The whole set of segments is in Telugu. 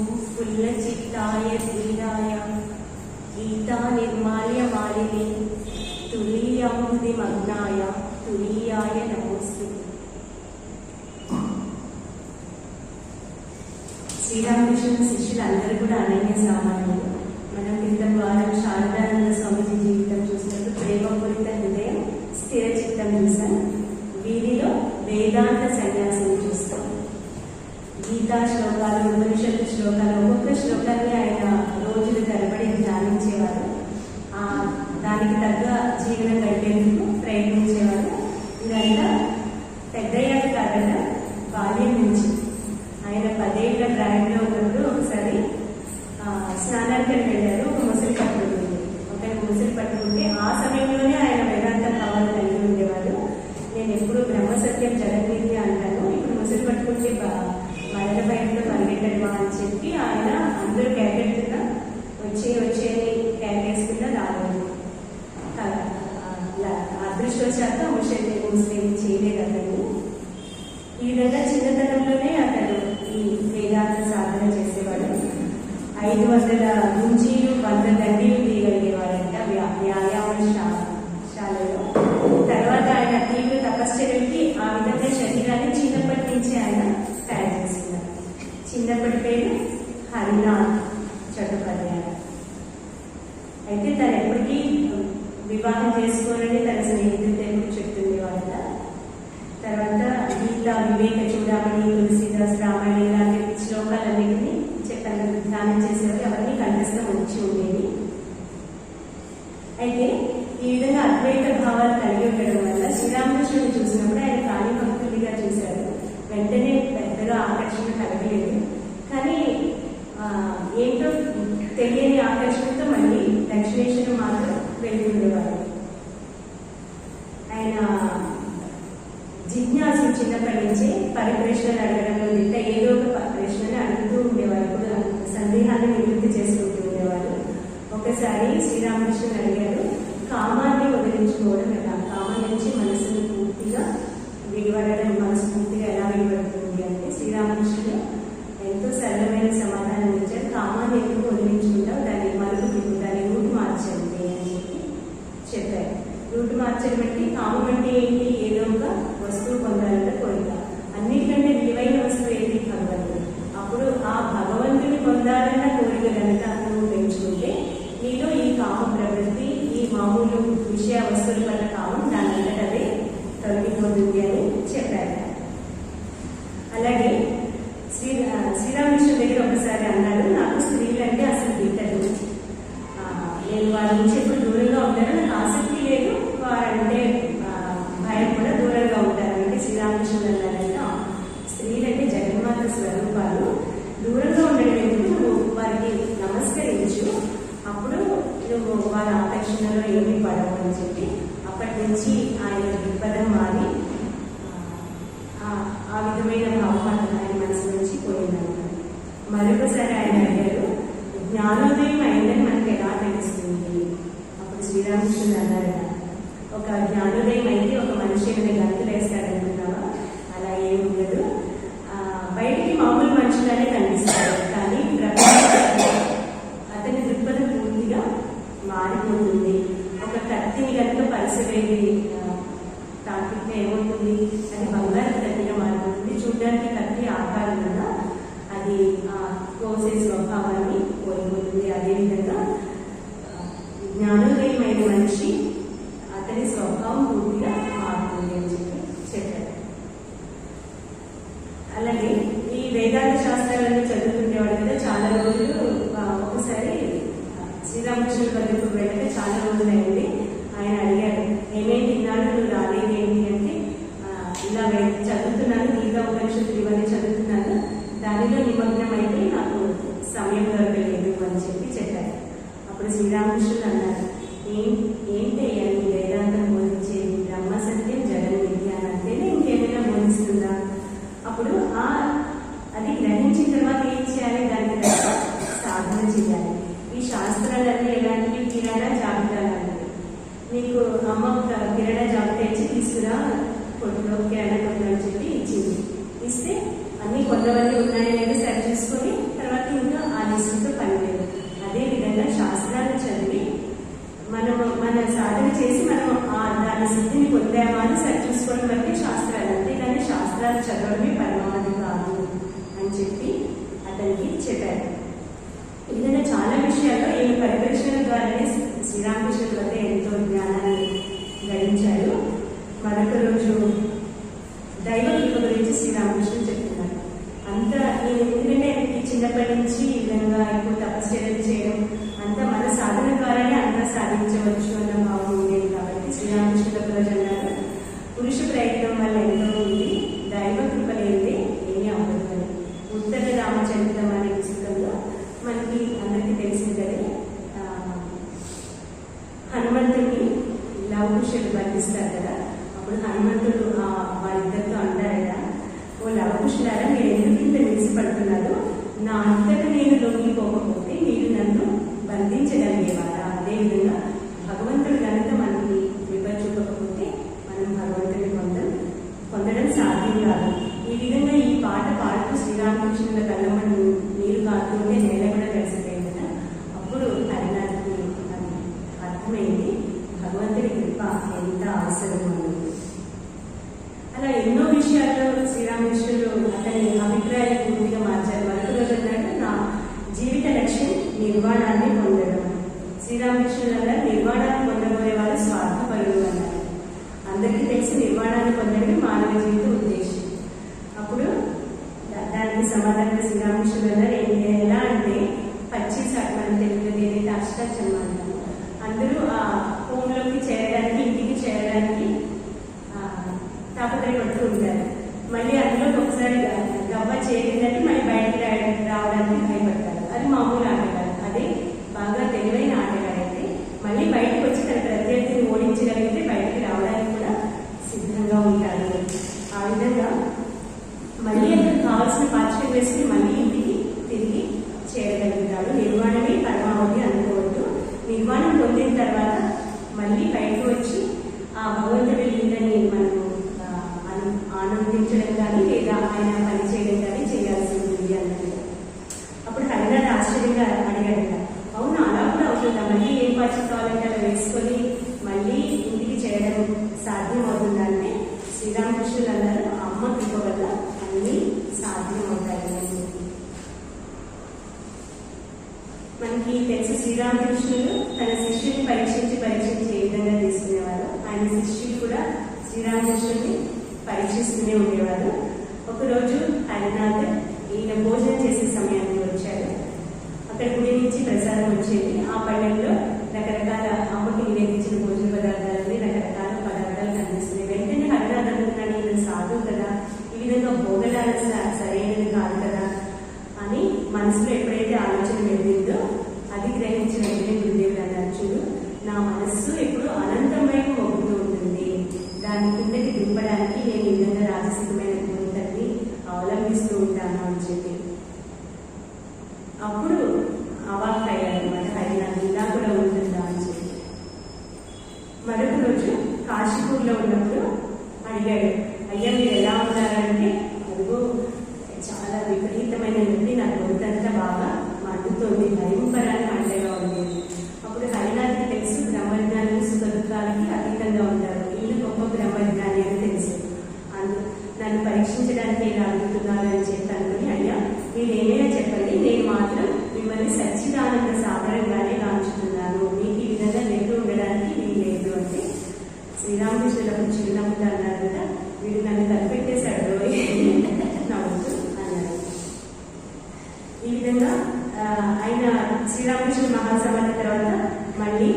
मुकुल्लचित्ताय श्रीराय गीतानिर्माल्यमालिने तुरीयाम्बुदिमग्नाय तुरीयाय नमोऽस्तु శ్రీరామకృష్ణ శిష్యులందరూ కూడా అనన్య సామాన్యులు వాళ్ళ ఆపేక్షణలో ఏమీ పడవు అని చెప్పి అప్పటి నుంచి ఆయన దృక్పథం మారి ఆ విధమైన భావమాటం ఆయన మనసు నుంచి పోయిందన్నారు మరొకసారి ఆయన అడిగారు జ్ఞానోదయం అయిందని మనకు ఎలా తెలుస్తుంది? అప్పుడు శ్రీరామకృష్ణుడు అన్నారట ఒక జ్ఞానోదయం అయితే ఒక మనిషి ఏమైనా గంటలు వేస్తాడు आणि सिद्धी मी कोणत्या माणूस ऍडजस्ट पण करते शास्त्राला ते कारण शास्त्रात चदर मी లవకుశలు కనిపిస్తారు కదా. అప్పుడు హనుమంతుడు వాళ్ళిద్దరితో అంటారట ఓ లవకుశలారా మీరు ఎందుకు ఇంత నిలిచి పడుతున్నారు నా అంతటా నేను లొంగిపోకపోతే sinceramente, ele కావాలంటే అలా వేసుకొని మళ్ళీ ఇంటికి చేయడం సాధ్యమవుతుందని శ్రీరామకృష్ణులు అన్నారు అమ్మ కృప వల్ల అన్నీ సాధ్యమవుతాయి. మనకి తెలిసి శ్రీరామకృష్ణులు తన శిష్యుని పరీక్షించి పరీక్షించి ఏ విధంగా తీసుకునేవారు? ఆయన శిష్యుడు కూడా శ్రీరామకృష్ణుని పరీక్షిస్తూనే ఉండేవారు. సంవత్సరాల తర్వాత మళ్ళీ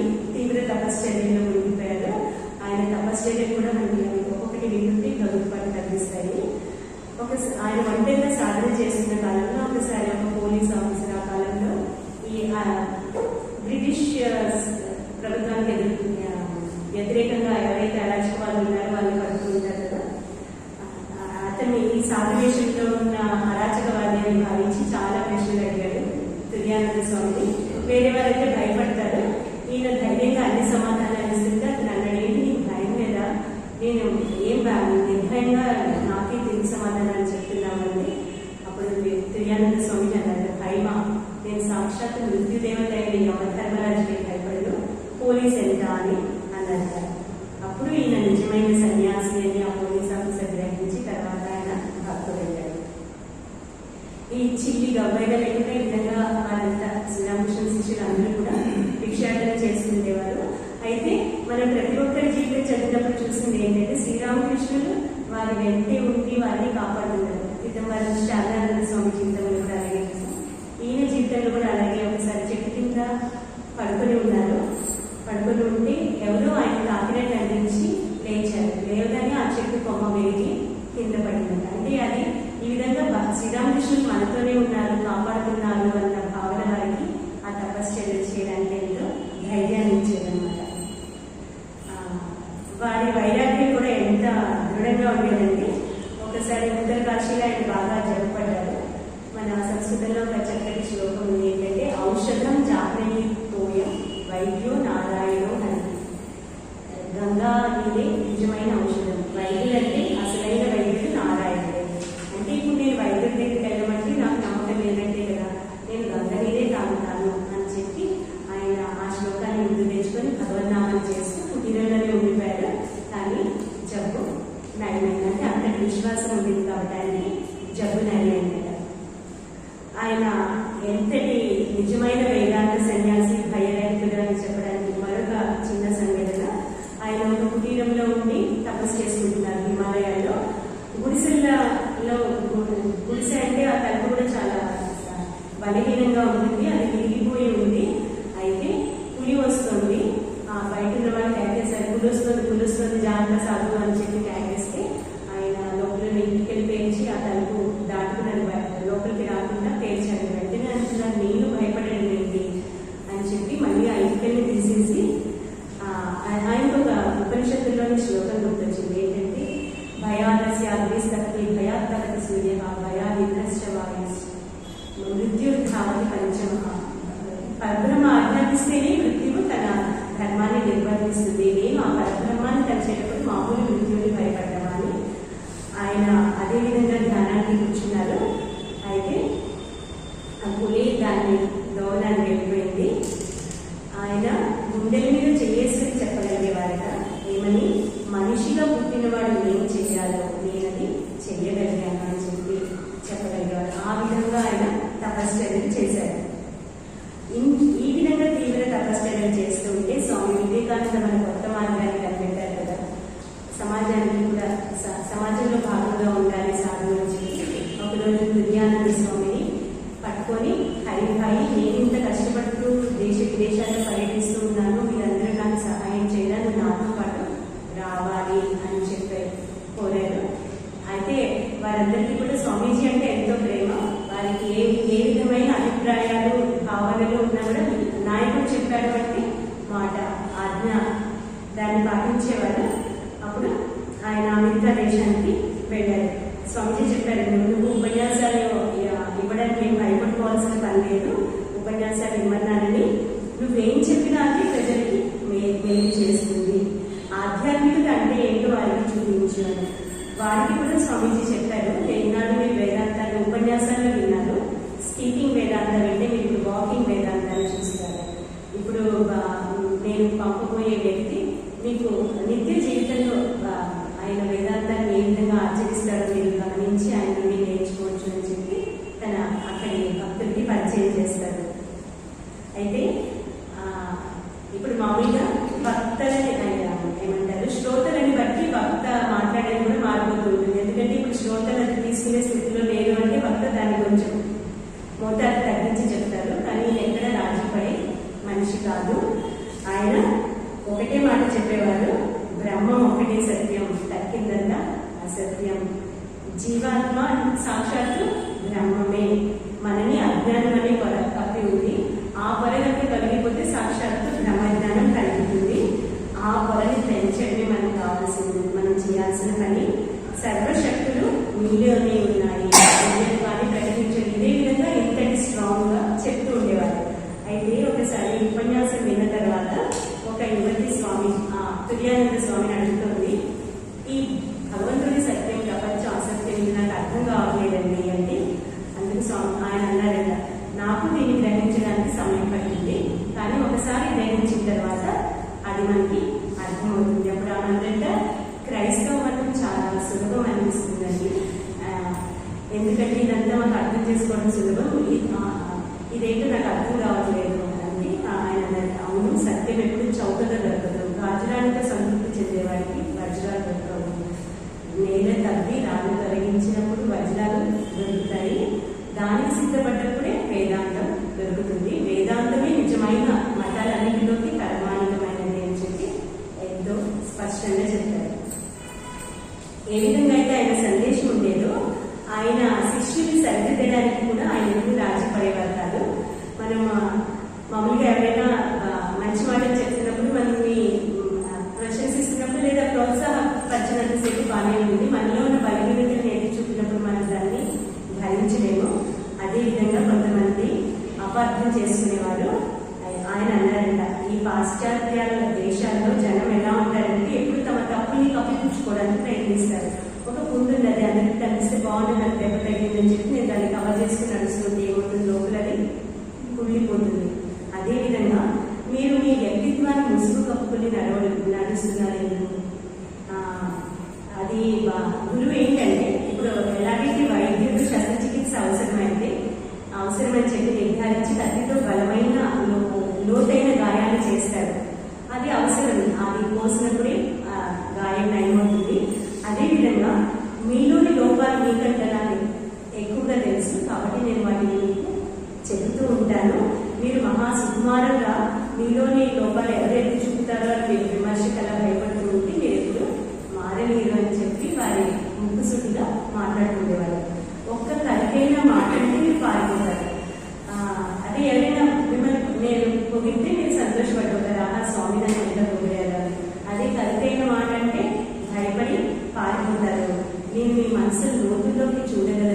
గా ఉండేదండి ఒకసారి ఉత్తర కాశీలో ఆయన బాగా జరపడ్డారు మన సంస్కృతంలో ఒక చక్కటి శ్లోకం ఉంది ఏంటంటే ఔషధం జాతీయ పోయం వైద్యో నారాయణో అని గంగా అనేది నిజమైన ఔషధం. బలహీనంగా ఉంటుంది అది విరిగిపోయి ఉంది. అయితే పులి వస్తుంది. బయట ఉన్న వాళ్ళకి అయితే సరే పులి వస్తుంది పులి వస్తుంది జాగ్రత్త సాధువు గుండెల మీద చేయేసుకుని చెప్పగలిగేవారట ఏమని? మనిషిగా పుట్టినవాడు ఏం చేయాలో నేనది చెయ్యగలిగాను అని చెప్పి చెప్పగలిగేవారు ఆ విధంగా ఆయన తపస్సు చేశారు ఈ విధంగా తీవ్ర తపస్సు చేస్తూ ఉంటే స్వామి వివేకానంద మనకు పెట్టారు స్వామిజీ చెప్పారు నువ్వు ఉపన్యాసాలు ఇవ్వడానికి ఏం భయపడుకోవాల్సిన పని లేదు. ఉపన్యాసాలు ఇవ్వన్నానని నువ్వేం చెప్పినా అది ప్రజలకి మేలు చేస్తుంది. ఆధ్యాత్మికత అంటే ఏంటో వారికి చూపించాను. వారికి కూడా స్వామీజీ చెప్పారు ఏనాడు మీరు వేదాంత కష్టపడే మనిషి కాదు. ఆయన ఒకటే మాట చెప్పేవారు బ్రహ్మం ఒకటే సత్యం దక్కిందల్లా అసత్యం. జీవాత్మ సాక్షాత్తు బ్రహ్మమే. మనని అజ్ఞానం అనే పొర తప్పి ఉంది. ఆ పొర మనకి అర్థమవుతుంది అప్పుడు అవంతంటే క్రైస్తవం మనకు చాలా సులభం అనిపిస్తుందండి. ఎందుకంటే ఇదంతా మాకు అర్థం చేసుకోవడం సులభం. ఇదేంటో నాకు అర్థం కావట్లేదు అండి ఆయన అవును సత్యం ఎప్పుడు చౌకగా దొరకదు. రాజురానితో సంతృప్తి చెందేవాడికి వజ్రాలు దొరకవు. నేల తప్పి రాళ్ళు తొలగించినప్పుడు వజ్రాలు దొరుకుతాయి. దానికి సిద్ధపడ్డ సుకుమారుగా మీలో నీ లోపల ఎవరైతే చూపుతారో అని విమర్శకలా భయపడుతూ ఉంటే మీరు ఎప్పుడు మారలేరు అని చెప్పి వారి ముక్కుసుడిగా మాట్లాడుకునేవారు ఒక్క కలికైనా మాట్లాడితే మీరు పాల్గొంటారు అదే ఎవరైనా మిమ్మల్ని నేను పొగిడితే నేను సంతోషపడిపోతారు. ఆహా స్వామి నన్ను ఎంత పొగిడారు. అదే కలికైన మాట అంటే భయపడి పాల్గొంటారు నేను మీ మనసు లోతుల్లోకి చూడగలను.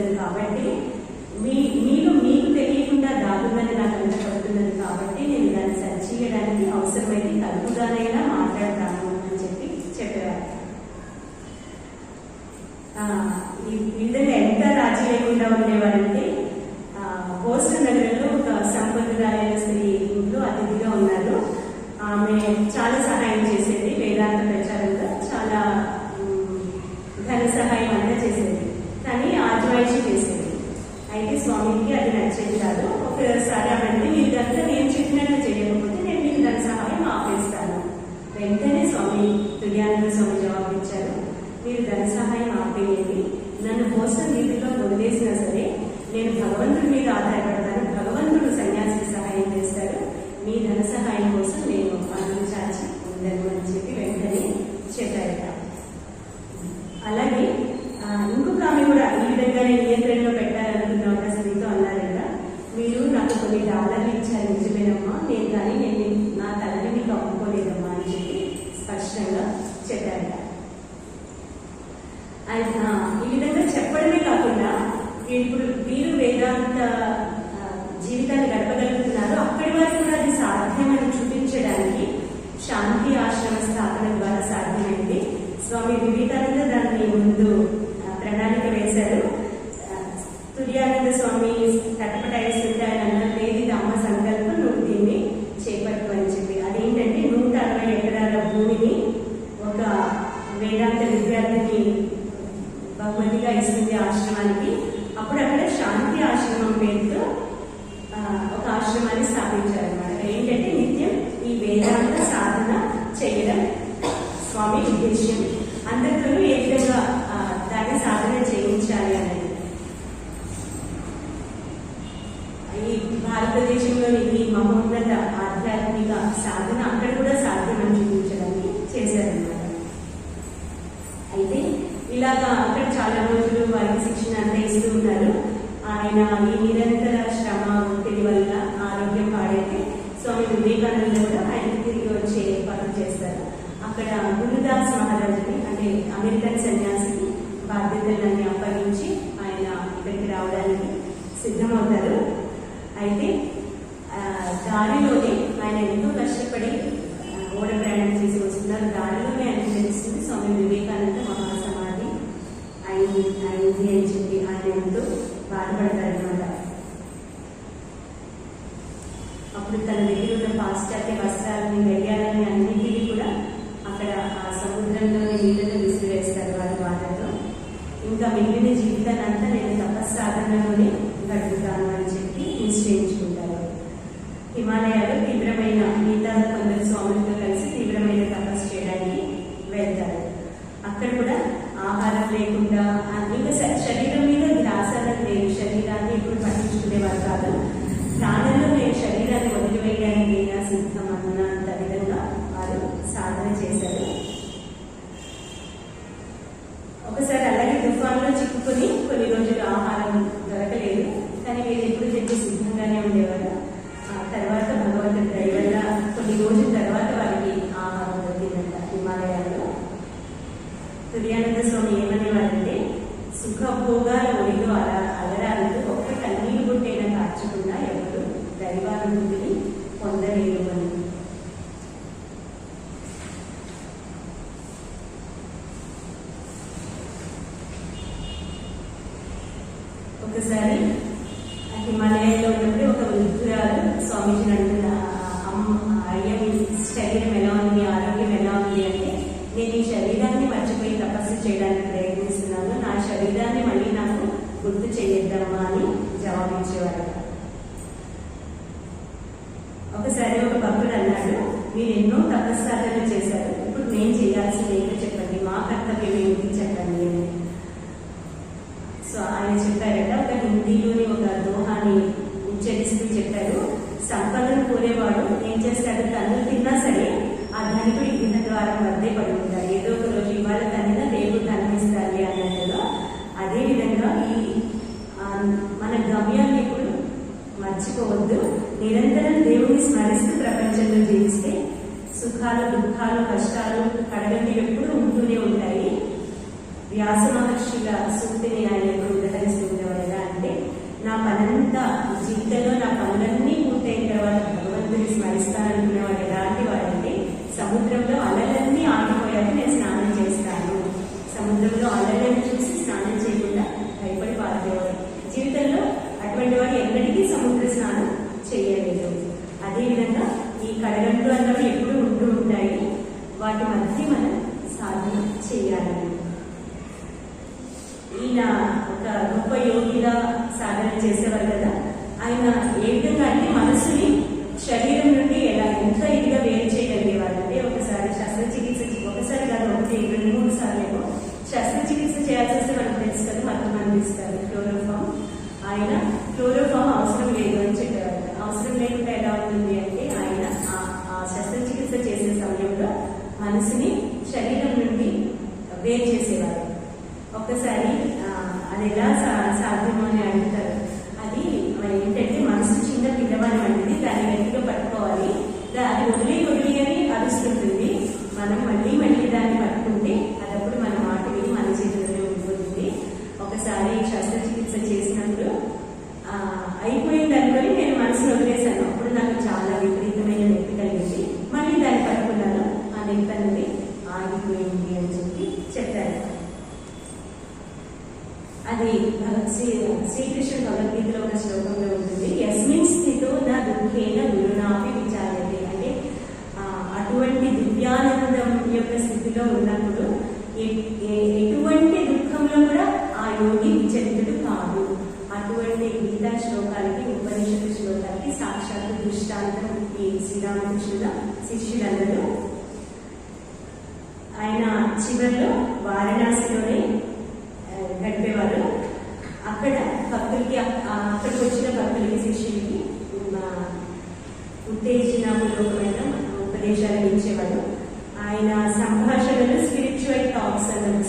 ప్రచారంగా చాలా ధన సహాయం అంతా చేసింది. కానీ ఆజ్వాయిషి చేసింది. అయితే స్వామికి అది నచ్చేది కాదు ఒకసారి అవంటే మీరంతా నేను చెప్పినట్టు చేయకపోతే నేను మీకు ధన సహాయం ఆపేస్తాను. వెంటనే స్వామి దుర్యానంద స్వామి జవాబిచ్చారు. మీరు ధన సహాయం ఆపేయండి. నన్ను కోసం నీటిలో వదిలేసినా సరే నేను భగవంతుడి మీద ఆధారపడతాను. భగవంతుడు సన్యాసి సహాయం చేస్తాడు. మీ ధన సహాయం కోసం Swami Vivekananda ఇలాగా అక్కడ చాలా రోజులు వారికి శిక్షణ అందిస్తూ ఉంటారు ఆయన ఈ నిరంతర శ్రమ ఒత్తిడి వల్ల ఆరోగ్యం పాడైతే స్వామి వివేకానంద కూడా ఆయన తిరిగి వచ్చే పనులు చేస్తారు. అక్కడ గురుదాస్ మహారాజుని అంటే అమెరికన్ ఇంకా మిగిలిన జీవితాన్ని అంతా నేను తపస్సాధనలోనే గడుపుతాను बारे में करने पड़े ఈయన ఒక గొప్ప యోగిగా సాధన చేసేవారు కదా. ఆయన ఏంటంటే మనసుని శరీరం నుండి ఎలా ఎంత ఇదిగా వేరు చేయగలిగేవారు అంటే ఒకసారి శస్త్రచికిత్స ఒకసారి కాదు ఒకటి రెండు మూడు సార్లు ఏమో శస్త్రచికిత్స చేయాల్సి వస్తే మనకు తెలుస్తుంది మతం అందిస్తారు క్లోరోఫామ్. ఆయన ఆయన సంభాషణలు స్పిరిచువల్ టాక్స్ అని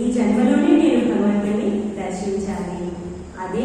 ఈ జన్మలోనే నేను భగవంతుని దర్శించాలి. అదే